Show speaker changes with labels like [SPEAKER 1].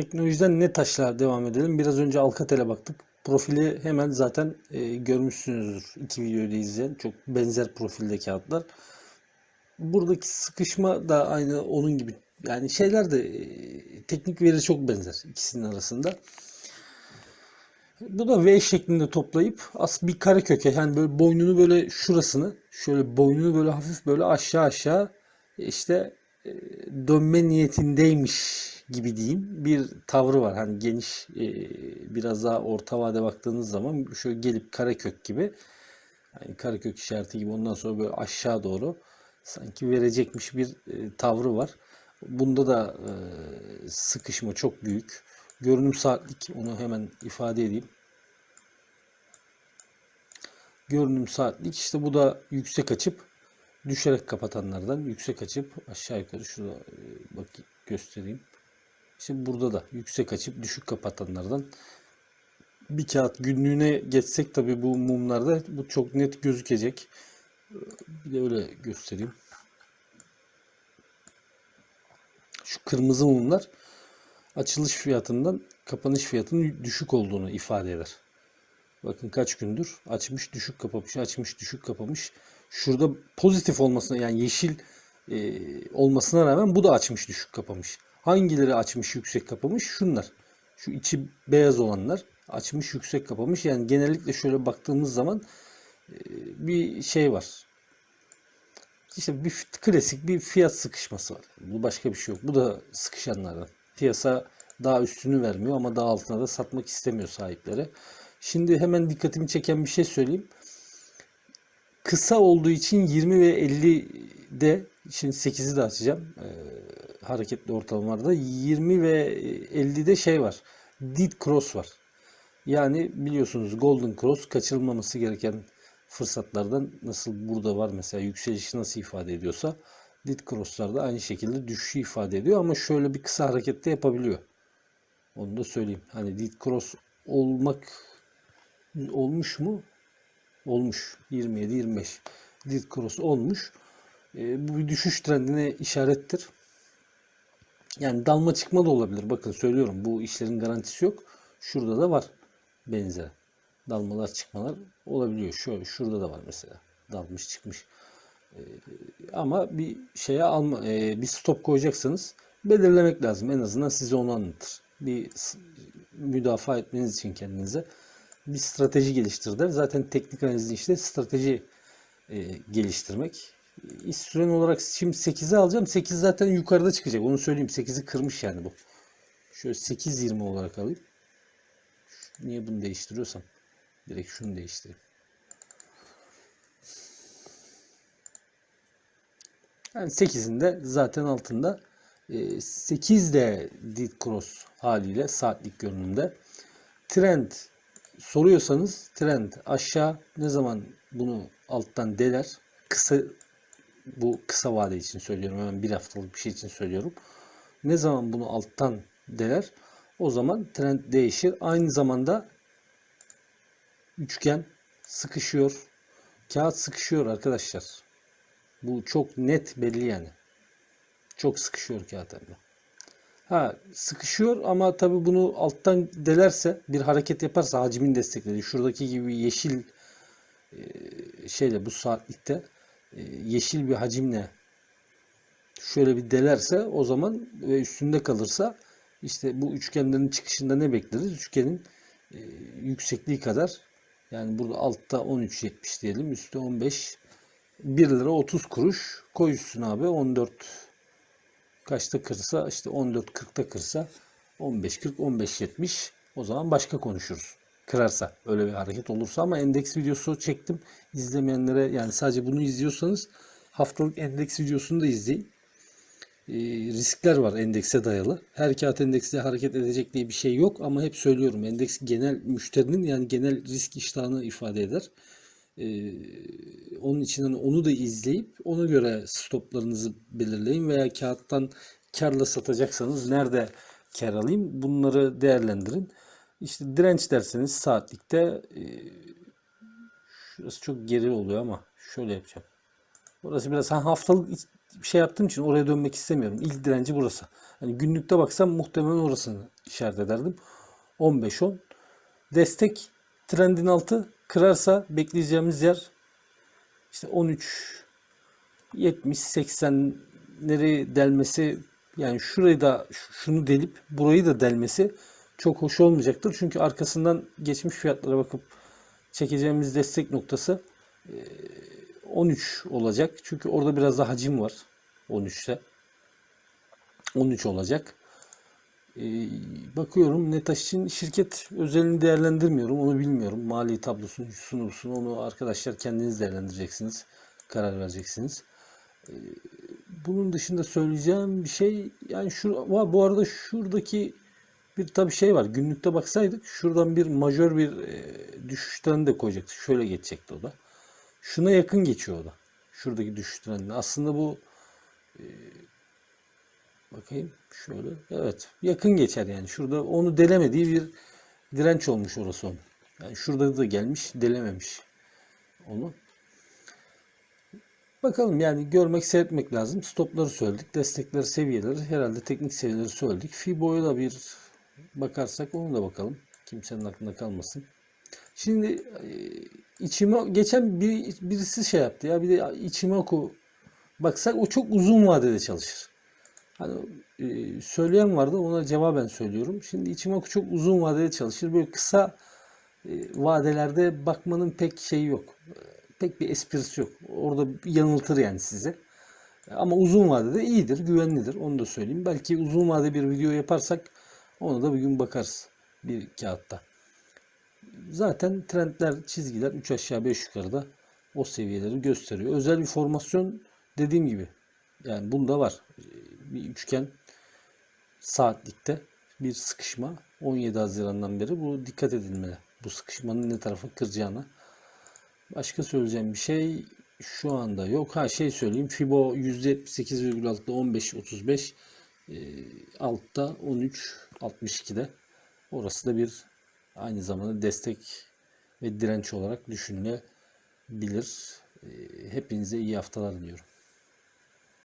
[SPEAKER 1] Teknolojiden ne taşla devam edelim. Biraz önce Alcatel'e baktık. Profili hemen zaten e, görmüşsünüzdür. İki videoyu da izleyen. Çok benzer profilde kağıtlar. Buradaki sıkışma da aynı onun gibi. Yani şeyler de e, teknik veri çok benzer ikisinin arasında. Bu da V şeklinde toplayıp as bir kare köke yani böyle boynunu böyle şurasını şöyle boynunu böyle hafif böyle aşağı aşağı işte e, dönme niyetindeymiş gibi diyeyim bir tavrı var. Hani geniş e, biraz daha orta vade baktığınız zaman şöyle gelip kare kök gibi yani kare kök işareti gibi ondan sonra böyle aşağı doğru sanki verecekmiş bir e, tavrı var. Bunda da e, sıkışma çok büyük. Görünüm saatlik onu hemen ifade edeyim. Görünüm saatlik işte bu da yüksek açıp düşerek kapatanlardan yüksek açıp aşağı yukarı şurada e, bak göstereyim. İşte burada da yüksek açıp düşük kapatanlardan bir kağıt günlüğüne geçsek tabi bu mumlarda bu çok net gözükecek. Bir de öyle göstereyim. Şu kırmızı mumlar açılış fiyatından kapanış fiyatının düşük olduğunu ifade eder. Bakın kaç gündür açmış düşük kapamış açmış düşük kapamış. Şurada pozitif olmasına yani yeşil e, olmasına rağmen bu da açmış düşük kapamış. Hangileri açmış yüksek kapamış? Şunlar. Şu içi beyaz olanlar açmış yüksek kapamış. Yani genellikle şöyle baktığımız zaman e, bir şey var. İşte bir klasik bir fiyat sıkışması var. Bu başka bir şey yok. Bu da sıkışanlardan. Piyasa daha üstünü vermiyor ama daha altına da satmak istemiyor sahipleri. Şimdi hemen dikkatimi çeken bir şey söyleyeyim. Kısa olduğu için 20 ve 50'de şimdi 8'i de açacağım. Hareketli ortalamalarda 20 ve 50'de şey var. Dead cross var. Yani biliyorsunuz golden cross kaçırılmaması gereken fırsatlardan nasıl burada var mesela yükselişi nasıl ifade ediyorsa dead cross'lar da aynı şekilde düşüşü ifade ediyor ama şöyle bir kısa harekette yapabiliyor. Onu da söyleyeyim. Hani dead cross olmak olmuş mu? Olmuş. 27-25. Dead cross olmuş. E, bu bir düşüş trendine işarettir. Yani dalma çıkma da olabilir. Bakın söylüyorum bu işlerin garantisi yok. Şurada da var benzer. Dalmalar çıkmalar olabiliyor. Şöyle şurada da var mesela. Dalmış çıkmış. Ee, ama bir şeye alma, e, bir stop koyacaksanız belirlemek lazım. En azından size onu anlatır. Bir müdafaa etmeniz için kendinize bir strateji geliştir. Zaten teknik analizin işte strateji e, geliştirmek. Süren olarak şimdi 8'i alacağım. 8 zaten yukarıda çıkacak. Onu söyleyeyim. 8'i kırmış yani bu. Şöyle 8.20 olarak alayım. Niye bunu değiştiriyorsam. Direkt şunu değiştireyim. Yani 8'in de zaten altında. 8 de dead cross haliyle saatlik görünümde. Trend soruyorsanız trend aşağı ne zaman bunu alttan deler? Kısa bu kısa vade için söylüyorum. Hemen bir haftalık bir şey için söylüyorum. Ne zaman bunu alttan deler? O zaman trend değişir. Aynı zamanda üçgen sıkışıyor. Kağıt sıkışıyor arkadaşlar. Bu çok net belli yani. Çok sıkışıyor kağıt hem Ha sıkışıyor ama tabi bunu alttan delerse bir hareket yaparsa hacmin desteklediği şuradaki gibi yeşil e, şeyle bu saatlikte yeşil bir hacimle şöyle bir delerse o zaman ve üstünde kalırsa işte bu üçgenlerin çıkışında ne bekleriz? Üçgenin e, yüksekliği kadar yani burada altta 13.70 diyelim üstte 15 1 lira 30 kuruş koy üstüne abi 14 kaçta kırsa işte 14.40'ta kırsa 15.40 15.70 o zaman başka konuşuruz. Kırarsa öyle bir hareket olursa ama endeks videosu çektim. İzlemeyenlere yani sadece bunu izliyorsanız haftalık endeks videosunu da izleyin. E, riskler var endekse dayalı. Her kağıt endekste hareket edecek diye bir şey yok ama hep söylüyorum endeks genel müşterinin yani genel risk iştahını ifade eder. E, onun için hani onu da izleyip ona göre stoplarınızı belirleyin veya kağıttan karla satacaksanız nerede kar alayım bunları değerlendirin. İşte direnç derseniz saatlikte e, şurası çok geri oluyor ama şöyle yapacağım. Burası biraz ha, haftalık bir şey yaptığım için oraya dönmek istemiyorum. İlk direnci burası. Hani günlükte baksam muhtemelen orasını işaret ederdim. 15-10. Destek trendin altı kırarsa bekleyeceğimiz yer işte 13 70 80'leri delmesi yani şurayı da şunu delip burayı da delmesi çok hoş olmayacaktır. Çünkü arkasından geçmiş fiyatlara bakıp çekeceğimiz destek noktası e, 13 olacak. Çünkü orada biraz daha hacim var 13'te. 13 olacak. E, bakıyorum Netaş için şirket özelini değerlendirmiyorum. Onu bilmiyorum. Mali tablosunu, şusunu, busunu onu arkadaşlar kendiniz değerlendireceksiniz. Karar vereceksiniz. E, bunun dışında söyleyeceğim bir şey yani şu bu arada şuradaki bir tabii şey var. Günlükte baksaydık şuradan bir majör bir e, düşüş trendi de koyacaktı. Şöyle geçecekti o da. Şuna yakın geçiyor o da. Şuradaki düşüş trendi. Aslında bu e, bakayım şöyle. Evet. Yakın geçer yani. Şurada onu delemediği bir direnç olmuş orası onun. Yani şurada da gelmiş, delememiş onu. Bakalım yani görmek, seyretmek lazım. Stopları söyledik, destekleri, seviyeleri, herhalde teknik seviyeleri söyledik. Fibo'ya da bir bakarsak onu da bakalım. Kimsenin aklında kalmasın. Şimdi e, içime geçen bir, birisi şey yaptı ya bir de Ichimoku baksak o çok uzun vadede çalışır. Hani e, söyleyen vardı ona cevaben söylüyorum. Şimdi Ichimoku çok uzun vadede çalışır. Böyle kısa e, vadelerde bakmanın pek şeyi yok. Pek bir esprisi yok. Orada yanıltır yani sizi. Ama uzun vadede iyidir, güvenlidir. Onu da söyleyeyim. Belki uzun vade bir video yaparsak ona da bir gün bakarız bir kağıtta. Zaten trendler, çizgiler 3 aşağı 5 yukarıda o seviyeleri gösteriyor. Özel bir formasyon dediğim gibi yani bunda var. Bir üçgen saatlikte bir sıkışma 17 Haziran'dan beri bu dikkat edilmeli. Bu sıkışmanın ne tarafa kıracağına. Başka söyleyeceğim bir şey şu anda yok. Ha şey söyleyeyim. Fibo %78,6'da 15.35 e, altta 13.62'de. Orası da bir aynı zamanda destek ve direnç olarak düşünülebilir. E, hepinize iyi haftalar diliyorum.